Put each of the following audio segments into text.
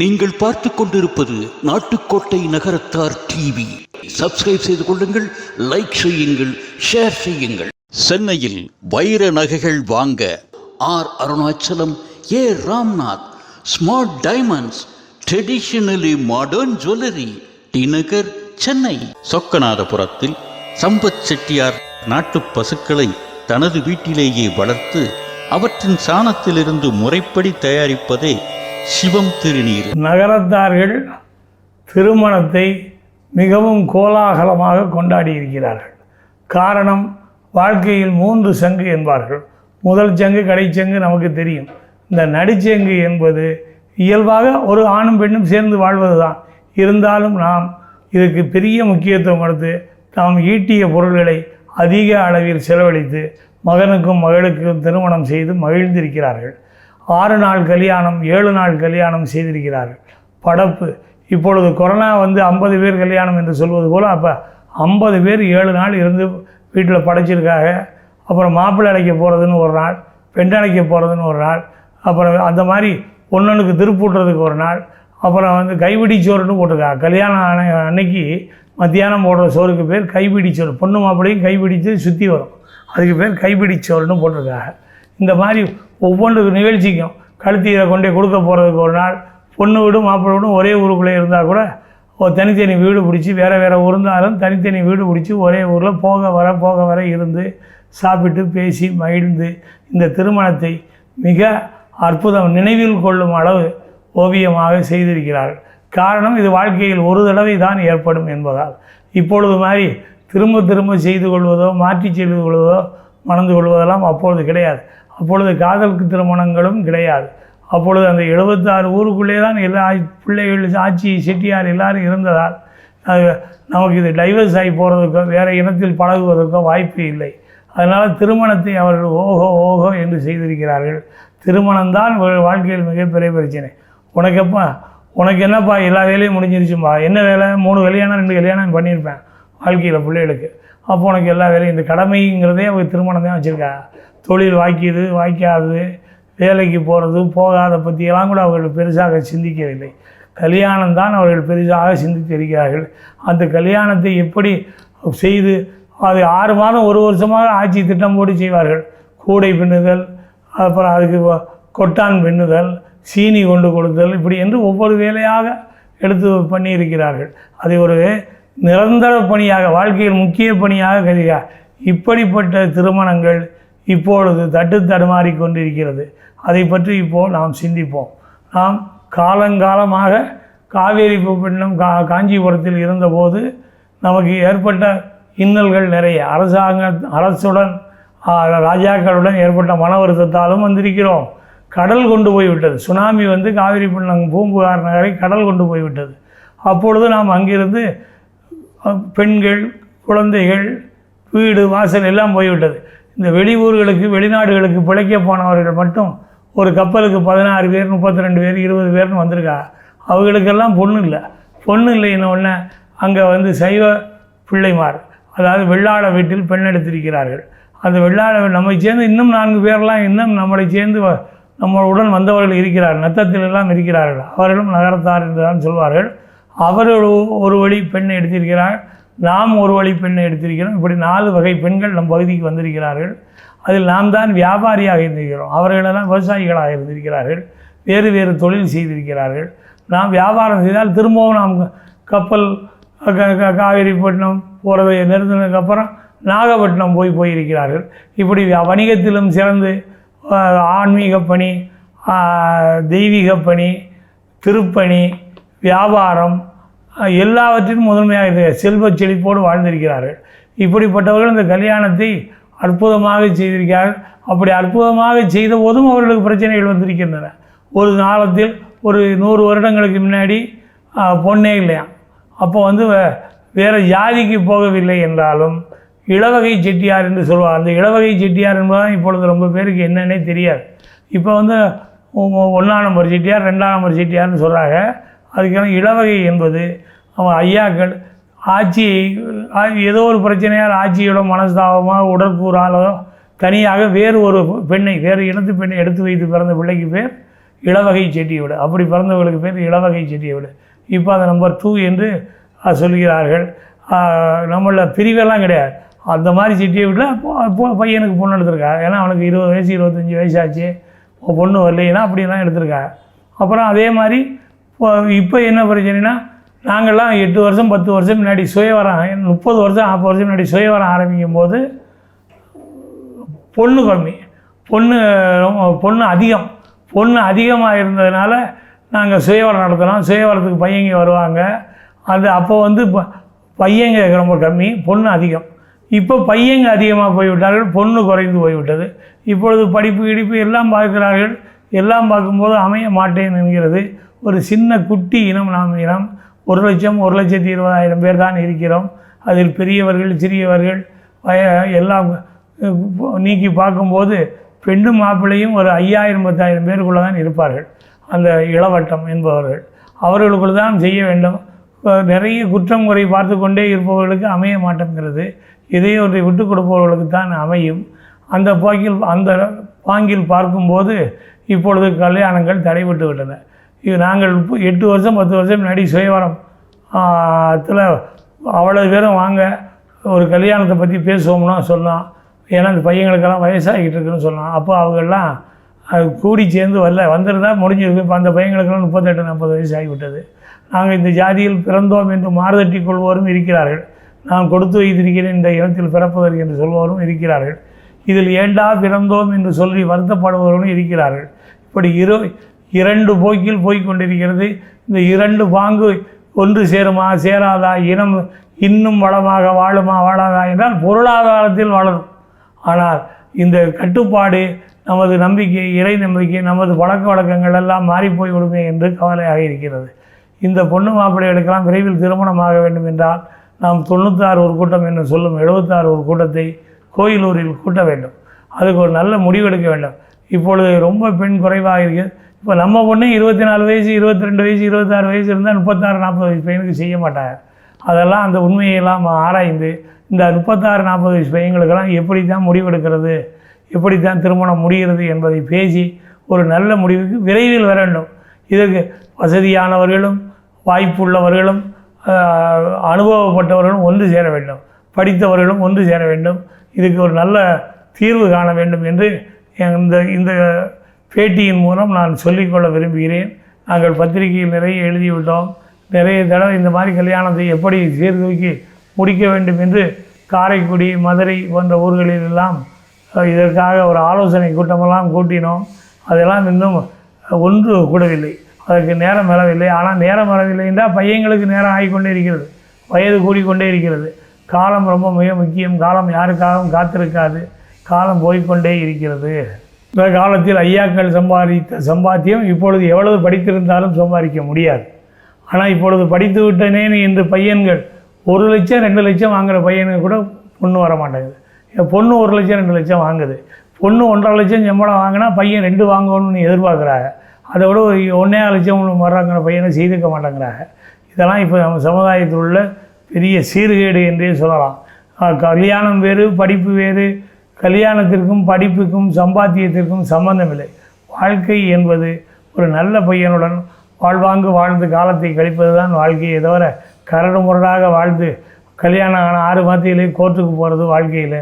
நீங்கள் பார்த்து கொண்டிருப்பது நாட்டுக்கோட்டை நகரத்தார் டிவி சப்ஸ்கிரைப் செய்து கொள்ளுங்கள் லைக் செய்யுங்கள் ஷேர் செய்யுங்கள். சென்னையில் வைர நகைகள் வாங்க R Arunachalam A Ramnath. Smart diamonds traditionally modern jewellery T Nagar Chennai. சொக்கநாதபுரத்தில் Sampath Chettiar நாட்டு பசுக்களை தனது வீட்டிலேயே வளர்த்து அவற்றின் சாணத்திலிருந்து முறைப்படி தயாரிப்பதே சிவம் திருநீர். நகரத்தார்கள் திருமணத்தை மிகவும் கோலாகலமாக கொண்டாடி இருக்கிறார்கள் காரணம் வாழ்க்கையில் மூன்று சங்கு என்பார்கள். முதல் சங்கு கடைச்சங்கு நமக்கு தெரியும். இந்த நடிச்சங்கு என்பது இயல்பாக ஒரு ஆணும் பெண்ணும் சேர்ந்து வாழ்வது தான் இருந்தாலும் நாம் இதுக்கு பெரிய முக்கியத்துவம் கொடுத்து தாம் ஈட்டிய பொருள்களை அதிக அளவில் செலவழித்து மகனுக்கும் மகளுக்கும் திருமணம் செய்து மகிழ்ந்திருக்கிறார்கள். ஆறு நாள் கல்யாணம் ஏழு நாள் கல்யாணம் செய்திருக்கிறார்கள். படப்பு. இப்பொழுது கொரோனா வந்து ஐம்பது பேர் கல்யாணம் என்று சொல்வது போல் அப்போ ஐம்பது பேர் ஏழு நாள் இருந்து வீட்டில் படைச்சிருக்காங்க. அப்புறம் மாப்பிள்ளை அழைக்க போகிறதுன்னு ஒரு நாள் பெண் அழைக்க போகிறதுன்னு ஒரு நாள் அப்புறம் அந்த மாதிரி பொண்ணனுக்கு திருப்பூட்டுறதுக்கு ஒரு நாள் அப்புறம் வந்து கைபிடி சோறுன்னு போட்டிருக்காங்க. கல்யாணம் ஆன அன்னைக்கு மத்தியானம் போடுற சோறுக்கு பேர் கைபிடி சோறு. பொண்ணு மாப்பிள்ளையும் கைபிடித்து சுற்றி வரும். அதுக்கு பேர் கைபிடி சோறுன்னு போட்டிருக்காங்க. இந்த மாதிரி ஒவ்வொன்று நிகழ்ச்சிக்கும் கழுத்தீரை கொண்டே கொடுக்க போகிறதுக்கு ஒரு நாள் பொண்ணு வீடும் மாப்பிள்ளை வீடும் ஒரே ஊருக்குள்ளே இருந்தால் கூட ஒரு தனித்தனி வீடு பிடிச்சி வேறு வேறு இருந்தாலும் தனித்தனி வீடு பிடிச்சி ஒரே ஊரில் போக வர போக வர இருந்து சாப்பிட்டு பேசி மகிழ்ந்து இந்த திருமணத்தை மிக அற்புதம் நினைவில் கொள்ளும் அளவு ஓவியமாக செய்திருக்கிறார்கள் காரணம் இது வாழ்க்கையில் ஒரு தடவை தான் ஏற்படும் என்பதால். இப்பொழுது மாதிரி திரும்ப திரும்ப செய்து கொள்வதோ மாற்றி செய்து கொள்வதோ மணந்து கொள்வதெல்லாம் அப்பொழுது கிடையாது. அப்பொழுது காதலுக்கு திருமணங்களும் கிடையாது. அப்பொழுது அந்த எழுபத்தாறு ஊருக்குள்ளே தான் எல்லா பிள்ளைகள் ஆட்சி செட்டியார் எல்லாரும் இருந்ததால் அது நமக்கு இது டைவர்ஸ் ஆகி போகிறதுக்கோ வேறு இனத்தில் பழகுவதற்கோ வாய்ப்பு இல்லை. அதனால் திருமணத்தை அவர்கள் ஓஹோ ஓஹோ என்று செய்திருக்கிறார்கள். திருமணம்தான் வா- வாழ்க்கையில் மிகப்பெரிய பிரச்சனை. உனக்கு எப்போ உனக்கு என்னப்பா எல்லா வேலையும் முடிஞ்சிருச்சுப்பா? என்ன வேலை? மூணு கல்யாணம் ரெண்டு கல்யாணம் பண்ணியிருப்பேன் வாழ்க்கையில் பிள்ளைகளுக்கு. அப்போ உனக்கு எல்லா வேலையும் இந்த கடமைங்கிறதே அவங்க திருமணம் தான் வச்சுருக்கா. தொழில் வாக்கியது வாய்க்காது வேலைக்கு போகிறது போகாத பற்றியெல்லாம் கூட அவர்கள் பெருசாக சிந்திக்கவில்லை. கல்யாணம் தான் அவர்கள் பெரிதாக சிந்தித்திருக்கிறார்கள் அந்த கல்யாணத்தை எப்படி செய்து அது ஆறு மாதம் ஒரு வருஷமாக ஆட்சி திட்டம் போட்டு செய்வார்கள். கூடை பின்னுதல் அப்புறம் அதுக்கு கொட்டான் பின்னுதல் சீனி கொண்டு கொடுத்தல் இப்படி என்று ஒவ்வொரு வேலையாக எடுத்து பண்ணியிருக்கிறார்கள். அதை ஒரு நிரந்தர பணியாக வாழ்க்கையில் முக்கிய பணியாக கருதியா? இப்படிப்பட்ட திருமணங்கள் இப்பொழுது தட்டு தடுமாறி கொண்டிருக்கிறது. அதை பற்றி இப்போது நாம் சிந்திப்போம். நாம் காலங்காலமாக காவேரி பெண்ணம் கா காஞ்சிபுரத்தில் இருந்தபோது நமக்கு ஏற்பட்ட இன்னல்கள் நிறைய. அரசாங்க அரசுடன் ராஜாக்களுடன் ஏற்பட்ட மன வருத்தத்தாலும் வந்திருக்கிறோம். கடல் கொண்டு போய்விட்டது. சுனாமி வந்து காவிரி பெண்ணம் பூம்புகார் நகரை கடல் கொண்டு போய்விட்டது. அப்பொழுது நாம் அங்கிருந்து பெண்கள் குழந்தைகள் வீடு வாசல் எல்லாம் போய்விட்டது. இந்த வெளியூர்களுக்கு வெளிநாடுகளுக்கு பிழைக்க போனவர்கள் மட்டும் ஒரு கப்பலுக்கு பதினாறு பேர் முப்பத்தி ரெண்டு பேர் இருபது பேர்னு வந்திருக்கா? அவங்களுக்கெல்லாம் பொண்ணு இல்லை. பொண்ணு இல்லைன்னு ஒன்று அங்கே வந்து சைவ பிள்ளைமார் அதாவது வெள்ளாள வீட்டில் பெண் எடுத்திருக்கிறார்கள். அந்த வெள்ளாள நம்மை சேர்ந்து இன்னும் நான்கு பேர்லாம் இன்னும் நம்மளை சேர்ந்து வ- நம்மளுடன் வந்தவர்கள் இருக்கிறார்கள். நத்தத்தில் எல்லாம் இருக்கிறார்கள். அவர்களும் நகரத்தார் என்று தான் சொல்வார்கள். அவர்கள் ஒரு வழி பெண்ணை எடுத்திருக்கிறார். நாம் ஒரு வழி பெண்ணை எடுத்திருக்கிறோம். இப்படி நாலு வகை பெண்கள் நம் பகுதிக்கு வந்திருக்கிறார்கள். அதில் நாம் தான் வியாபாரியாக இருந்திருக்கிறோம். அவர்களெல்லாம் விவசாயிகளாக இருந்திருக்கிறார்கள். வேறு வேறு தொழில் செய்திருக்கிறார்கள். நாம் வியாபாரம் செய்தால் திரும்பவும் நாம் கப்பல் க- க- காவேரிப்பட்டினம் போகிறதை நிறுத்தினதுக்கப்புறம் நாகப்பட்டினம் போய் போயிருக்கிறார்கள். இப்படி வணிகத்திலும் சிறந்து ஆன்மீக பணி தெய்வீக பணி திருப்பணி வியாபாரம் எல்லாவற்றிலும் முதன்மையாக இது செல்வச் செழிப்போடு வாழ்ந்திருக்கிறார்கள். இப்படிப்பட்டவர்கள் இந்த கல்யாணத்தை அற்புதமாக செய்திருக்கிறார்கள். அப்படி அற்புதமாக செய்த போதும் அவர்களுக்கு பிரச்சனைகள் வந்திருக்கின்றன. ஒரு காலத்தில் ஒரு நூறு வருடங்களுக்கு முன்னாடி பொண்ணே இல்லையாம் அப்போ வந்து வேறு ஜாதிக்கு போகவில்லை என்றாலும் இளவகை செட்டியார் என்று சொல்வார். அந்த இளவகை செட்டியார் என்பதுதான் இப்பொழுது ரொம்ப பேருக்கு என்னன்னே தெரியாது. இப்போ வந்து ஒன்றாம் நம்பர் செட்டியார் ரெண்டாம் நம்பர் செட்டியார்னு சொல்கிறாங்க அதுக்கான இளவகை என்பது அவன் ஐயாக்கள் ஆட்சியை ஆ- ஏதோ ஒரு பிரச்சனையால் ஆட்சியோட மனஸ்தாபமாக உடற்கூறாலோ தனியாக வேறு ஒரு பெண்ணை வேறு இனத்து பெண்ணை எடுத்து வைத்து பிறந்த பிள்ளைக்கு பேர் இளவகை செட்டியை வீடு அப்படி பிறந்தவர்களுக்கு பேர் இளவகை செட்டியை வீடு இப்போ அதை நம்பர் டூ என்று சொல்கிறார்கள். நம்மள பிரிவெல்லாம் கிடையாது. அந்த மாதிரி செட்டிய விட இப்போ பையனுக்கு பொண்ணு எடுத்திருக்காங்க. ஏன்னா அவனுக்கு இருபது வயசு இருபத்தஞ்சி வயசாச்சு ஆச்சு. பொண்ணு வரலைன்னா அப்படிலாம் எடுத்திருக்காங்க. அப்புறம் அதே மாதிரி இப்போ என்ன பிரச்சனைனா நாங்கள்லாம் எட்டு வருஷம் பத்து வருஷம் முன்னாடி சுயவரம் முப்பது வருஷம் நாற்பது வருஷம் முன்னாடி சுயவரம் ஆரம்பிக்கும் போது பொண்ணு கம்மி. பொண்ணு ரொம்ப- பொண்ணு அதிகம். பொண்ணு அதிகமாக இருந்ததுனால நாங்கள் சுயவரம் நடத்துகிறோம் சுயவரத்துக்கு பையங்க வருவாங்க. அது அப்போ வந்து ப- பையங்க ரொம்ப கம்மி பொண்ணு அதிகம். இப்போ பையங்க அதிகமாக போய்விட்டார்கள் பொண்ணு குறைந்து போய்விட்டது. இப்பொழுது படிப்பு கிடிப்பு எல்லாம் பார்க்கிறார்கள். எல்லாம் பார்க்கும்போது அமைய மாட்டேன் என்கிறது ஒரு சின்ன குட்டி இனம் நாம் இனம். ஒரு லட்சம் ஒரு லட்சத்தி இருபதாயிரம் பேர் தான் இருக்கிறோம். அதில் பெரியவர்கள் சிறியவர்கள் வய எல்லாம் நீக்கி பார்க்கும்போது பெண்ணும் மாப்பிள்ளையும் ஒரு ஐயாயிரம் பத்தாயிரம் பேருக்குள்ளே தான் இருப்பார்கள். அந்த இளவட்டம் என்பவர்கள். அவர்களுக்குள் தான் செய்ய வேண்டும். நிறைய குற்றம் குறை பார்த்து கொண்டே இருப்பவர்களுக்கு அமைய மாட்டேங்கிறது. இதை ஒன்றை விட்டு கொடுப்பவர்களுக்கு தான் அமையும். அந்த போக்கில் அந்த பாங்கில் பார்க்கும்போது இப்பொழுது கல்யாணங்கள் தடைபட்டு விட்டன இது நாங்கள் எட்டு வருஷம் பத்து வருஷம் முன்னாடி சுயவரம். அதில் அவ்வளோ பேரும் வாங்க ஒரு கல்யாணத்தை பற்றி பேசுவோம்னா சொல்லலாம் ஏன்னா அந்த பையங்களுக்கெல்லாம் வயசாகிட்டு இருக்குன்னு சொல்லலாம் அப்போ அவங்கெல்லாம் அது கூடி சேர்ந்து வரல. வந்திருந்தா முடிஞ்சிருக்கு. இப்போ அந்த பையங்களுக்கெல்லாம் முப்பத்தெட்டு நாற்பது வயசு ஆகிவிட்டது. நாங்கள் இந்த ஜாதியில் பிறந்தோம் என்று மாறுதட்டி கொள்வோரும் இருக்கிறார்கள். நான் கொடுத்து வைத்திருக்கிறேன் இந்த இனத்தில் பிறப்பதற்கு என்று சொல்வோரும் இருக்கிறார்கள். இதில் ஏண்டா பிறந்தோம் என்று சொல்லி வருத்தப்படுபவர்களும் இருக்கிறார்கள். இப்படி இரு இரண்டு போக்கில் போய்கொண்டிருக்கிறது இந்த இரண்டு பாங்கு ஒன்று சேருமா சேராதா இனம் இன்னும் வளமாக வாழுமா வாழாதா என்றால் பொருளாதாரத்தில் வளரும். ஆனால் இந்த கட்டுப்பாடு நமது நம்பிக்கை இறை நம்பிக்கை நமது பழக்க வழக்கங்கள் எல்லாம் மாறிப்போய் விடுமே என்று கவலையாக இருக்கிறது. இந்த பொண்ணு மாப்பிள்ளைகளுக்கெல்லாம் விரைவில் திருமணமாக வேண்டும் என்றால் நாம் தொண்ணூத்தாறு ஒரு கூட்டம் என்று சொல்லும் எழுபத்தாறு ஒரு கூட்டத்தை கோயிலூரில் கூட்ட வேண்டும். அதுக்கு ஒரு நல்ல முடிவெடுக்க வேண்டும். இப்பொழுது ரொம்ப பெண் குறைவாக இருக்குது இப்போ நம்ம பொண்ணு இருபத்தி நாலு வயசு இருபத்தி ரெண்டு வயசு இருபத்தாறு வயசு இருந்தால் முப்பத்தாறு நாற்பது வயசு பையனுக்கு செய்ய மாட்டாங்க அதெல்லாம் அந்த உண்மையெல்லாம் ஆராய்ந்து இந்த முப்பத்தாறு நாற்பது வயசு பையங்களுக்கெல்லாம் எப்படி தான் முடிவெடுக்கிறது எப்படி தான் திருமணம் முடிகிறது என்பதை பேசி ஒரு நல்ல முடிவுக்கு விரைவில் வர வேண்டும். இதற்கு வசதியானவர்களும் வாய்ப்புள்ளவர்களும் அனுபவப்பட்டவர்களும் ஒன்று சேர வேண்டும். படித்தவர்களும் ஒன்று சேர வேண்டும். இதுக்கு ஒரு நல்ல தீர்வு காண வேண்டும் என்று இந்த இந்த பேட்டியின் மூலம் நான் சொல்லிக்கொள்ள விரும்புகிறேன். நாங்கள் பத்திரிகையில் நிறைய எழுதிவிட்டோம். நிறைய தடவை இந்த மாதிரி கல்யாணத்தை எப்படி சீர்தூக்கி முடிக்க வேண்டும் என்று காரைக்குடி மதுரை போன்ற ஊர்களிலெல்லாம் இதற்காக ஒரு ஆலோசனை கூட்டமெல்லாம் கூட்டினோம். அதெல்லாம் இன்னும் ஒன்று கூடவில்லை. அதற்கு நேரம் வரவில்லை. ஆனால் நேரம் வரவில்லை என்றால் பையங்களுக்கு நேரம் ஆகிக்கொண்டே இருக்கிறது. வயது கூடிக்கொண்டே இருக்கிறது. காலம் ரொம்ப மிக முக்கியம். காலம் யாருக்காகவும் காத்திருக்காது. காலம் போய்க்கொண்டே இருக்கிறது. இந்த காலத்தில் ஐயாக்கள் சம்பாதித்த சம்பாத்தியம் இப்பொழுது எவ்வளவு படித்திருந்தாலும் சம்பாதிக்க முடியாது. ஆனால் இப்பொழுது படித்து விட்டனேன் என்று பையன்கள் ஒரு லட்சம் ரெண்டு லட்சம் வாங்குகிற பையனுக்கு கூட பொண்ணு வர மாட்டேங்குது. பொண்ணு ஒரு லட்சம் ரெண்டு லட்சம் வாங்குது. பொண்ணு ஒன்றரை லட்சம் சம்பளம் வாங்கினா பையன் ரெண்டு வாங்கணும்னு எதிர்பார்க்குறாங்க. அதை விட ஒரு ஒன்றே லட்சம் வர்றாங்கிற பையனை செய்திருக்க மாட்டேங்கிறாங்க. இதெல்லாம் இப்போ நம்ம சமுதாயத்தில் உள்ள பெரிய சீர்கேடு என்றே சொல்லலாம். கல்யாணம் வேறு படிப்பு வேறு கல்யாணத்திற்கும் படிப்புக்கும் சம்பாத்தியத்திற்கும் சம்பந்தமில்லை. வாழ்க்கை என்பது ஒரு நல்ல பையனுடன் வாழ்வாங்கு வாழ்ந்து காலத்தை கழிப்பது தான் வாழ்க்கையை தவிர கரடு முரடாக வாழ்ந்து கல்யாணம் ஆன ஆறு மாதத்திலே கோர்ட்டுக்கு போகிறது வாழ்க்கையில்.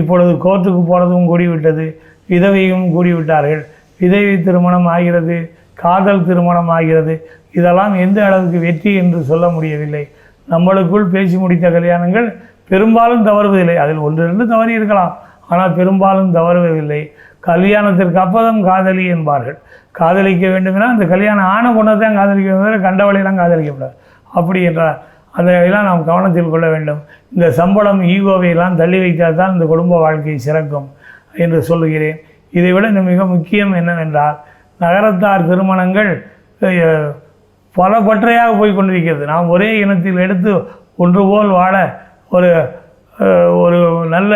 இப்பொழுது கோர்ட்டுக்கு போகிறதும் கூடிவிட்டது. விதவையும் கூடிவிட்டார்கள். விதவை திருமணம் ஆகிறது காதல் திருமணம் ஆகிறது. இதெல்லாம் எந்த அளவுக்கு வெற்றி என்று சொல்ல முடியவில்லை. நம்மளுக்குள் பேசி முடித்த கல்யாணங்கள் பெரும்பாலும் தவறுவதில்லை. அதில் ஒன்று ரெண்டு தவறி இருக்கலாம் ஆனால் பெரும்பாலும் தவறுவதில்லை கல்யாணத்திற்கு அப்பதம் காதலி என்பார்கள். காதலிக்க வேண்டுமெனா அந்த கல்யாணம் ஆன பொண்ணை தான் காதலிக்க வேண்டும் கண்டவளையெல்லாம் காதலிக்கப்படாது. அப்படி என்றால் அதையெல்லாம் நாம் கவனத்தில் கொள்ள வேண்டும். இந்த சம்பளம் ஈகோவை எல்லாம் தள்ளி வைத்தால் தான் இந்த குடும்ப வாழ்க்கை சிறக்கும் என்று சொல்லுகிறேன். இதை விட இந்த மிக முக்கியம் என்னவென்றால் நகரத்தார் திருமணங்கள் பல பற்றையாக போய் கொண்டிருக்கிறது நாம் ஒரே இனத்தில் எடுத்து ஒன்று போல் வாழ ஒரு ஒரு நல்ல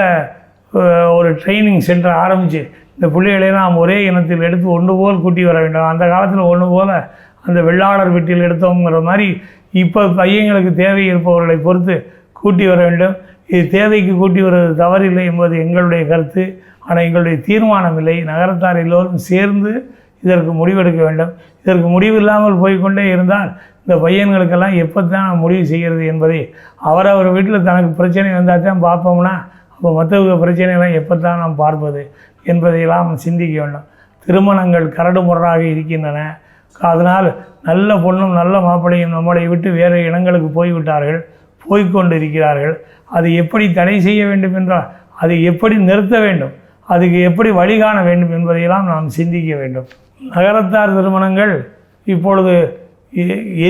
ஒரு ட்ரைனிங் சென்டர் ஆரம்பித்து இந்த பிள்ளைகளை நாம் ஒரே இனத்தில் எடுத்து ஒன்று போல் கூட்டி வர வேண்டும். அந்த காலத்தில் ஒன்று போல் அந்த வெள்ளாளர் வீட்டில் எடுத்தோங்கிற மாதிரி இப்போ பையங்களுக்கு தேவை இருப்பவர்களை பொறுத்து கூட்டி வர வேண்டும். இது தேவைக்கு கூட்டி வருவது தவறில்லை என்பது எங்களுடைய கருத்து. ஆனால் எங்களுடைய தீர்மானம் இல்லை நகரத்தார் எல்லோரும் சேர்ந்து இதற்கு முடிவெடுக்க வேண்டும். இதற்கு முடிவு இல்லாமல் போய்க்கொண்டே இருந்தால் இந்த பையன்களுக்கெல்லாம் எப்போ தான் முடிவு செய்கிறது என்பதை அவரவர் வீட்டில் தனக்கு பிரச்சனை வந்தால் தான் பார்ப்போம்னா அப்போ மற்றவங்க பிரச்சனைகளை எப்போ தான் நாம் பார்ப்பது என்பதையெல்லாம் சிந்திக்க வேண்டும். திருமணங்கள் கரடு முரடாக இருக்கின்றன. அதனால் நல்ல பொண்ணும் நல்ல மாப்பிள்ளையும் நம்மளை விட்டு வேறு இடங்களுக்கு போய்விட்டார்கள் போய்க்கொண்டு இருக்கிறார்கள் அதை எப்படி தடை செய்ய வேண்டும் என்றால் அதை எப்படி நிறுத்த வேண்டும் அதுக்கு எப்படி வழிகாண வேண்டும் என்பதையெல்லாம் நாம் சிந்திக்க வேண்டும். நகரத்தார் திருமணங்கள் இப்பொழுது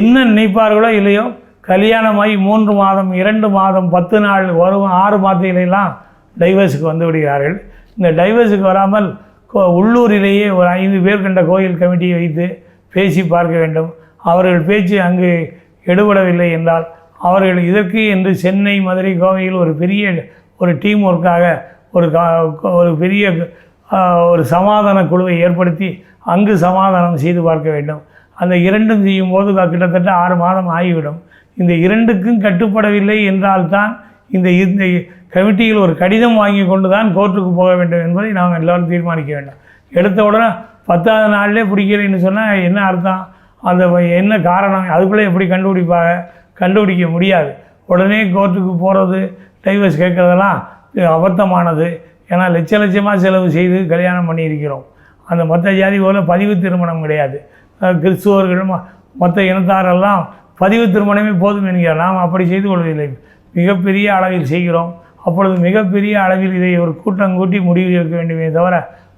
என்ன நினைப்பார்களோ இல்லையோ கல்யாணமாகி மூன்று மாதம் இரண்டு மாதம் பத்து நாள் வரும் ஆறு மாதத்திலெல்லாம் டைவர்ஸுக்கு வந்து விடுகிறார்கள். இந்த டைவர்ஸுக்கு வராமல் கோ- உள்ளூரிலேயே ஒரு ஐந்து பேர் கண்ட கோயில் கமிட்டியை வைத்து பேசி பார்க்க வேண்டும். அவர்கள் பேச்சு அங்கு எடுபடவில்லை என்றால் அவர்கள் இதற்கு என்று சென்னை மதுரை கோவையில் ஒரு பெரிய ஒரு டீம் ஒர்க்காக ஒரு கா- ஒரு பெரிய ஒரு சமாதான குழுவை ஏற்படுத்தி அங்கு சமாதானம் செய்து பார்க்க வேண்டும். அந்த இரண்டும் செய்யும் போது கிட்டத்தட்ட ஆறு மாதம் ஆகிவிடும். இந்த இரண்டுக்கும் கட்டுப்படவில்லை என்றால்தான் இந்த இந்த கமிட்டியில் ஒரு கடிதம் வாங்கி கொண்டு தான் கோர்ட்டுக்கு போக வேண்டும் என்பதை நாம் எல்லோரும் தீர்மானிக்க வேண்டும். எடுத்த உடனே பத்தாவது நாள்லேயே பிடிக்கலைன்னு சொன்னால் என்ன அர்த்தம்? அந்த என்ன காரணம்? அதுக்குள்ளே எப்படி கண்டுபிடிப்பாங்க கண்டுபிடிக்க முடியாது. உடனே கோர்ட்டுக்கு போகிறது டைவர்ஸ் கேட்குறதெல்லாம் அபத்தமானது. ஏன்னா லட்ச லட்சமாக செலவு செய்து கல்யாணம் பண்ணியிருக்கிறோம். அந்த மற்ற ஜாதி போல் பதிவு திருமணம் கிடையாது. கிறிஸ்துவர்கள் மற்ற இனத்தாரெல்லாம் பதிவு திருமணமே போதும் என்கிறார். நாம் அப்படி செய்து கொள்வதில்லை. மிகப்பெரிய அளவில் செய்கிறோம். அப்பொழுது மிகப்பெரிய அளவில் இதை ஒரு கூட்டம் கூட்டி முடிவு எடுக்க வேண்டுமே தவிர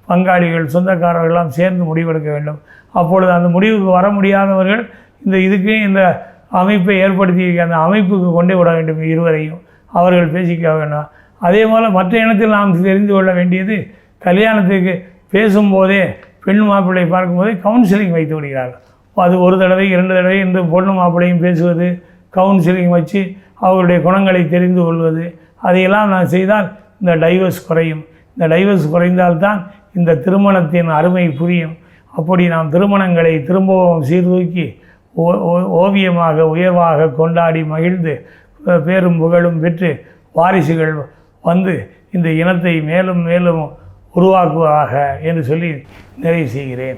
பங்காளிகள் சொந்தக்காரர்கள்லாம் சேர்ந்து முடிவெடுக்க வேண்டும். அப்பொழுது அந்த முடிவுக்கு வர முடியாதவர்கள் இந்த இதுக்கு இந்த அமைப்பை ஏற்படுத்தி அந்த அமைப்புக்கு கொண்டு விட வேண்டும் இருவரையும். அவர்கள் பேசிக்க வேண்டும். அதே போல் மற்ற இனத்தில் நாம் தெரிந்து கொள்ள வேண்டியது கல்யாணத்துக்கு பேசும்போதே பெண் மாப்பிள்ளை பார்க்கும்போதே கவுன்சிலிங் வைத்து விடுகிறார்கள். அது ஒரு தடவை இரண்டு தடவை என்று பொண்ணு மாப்பிள்ளையும் பேசுவது கவுன்சிலிங் வச்சு அவருடைய குணங்களை தெரிந்து கொள்வது அதையெல்லாம் நான் செய்தால் இந்த டைவர்ஸ் குறையும். இந்த டைவர்ஸ் குறைந்தால்தான் இந்த திருமணத்தின் அருமை புரியும். அப்படி நாம் திருமணங்களை திரும்பவும் சீர்தூக்கி ஓ- ஓ- ஓவியமாக உயர்வாக கொண்டாடி மகிழ்ந்து பேரும் புகழும் பெற்று வாரிசுகள் வந்து இந்த இனத்தை மேலும் மேலும் உருவாக்குவதாக என்று சொல்லி நிறைவு செய்கிறேன்.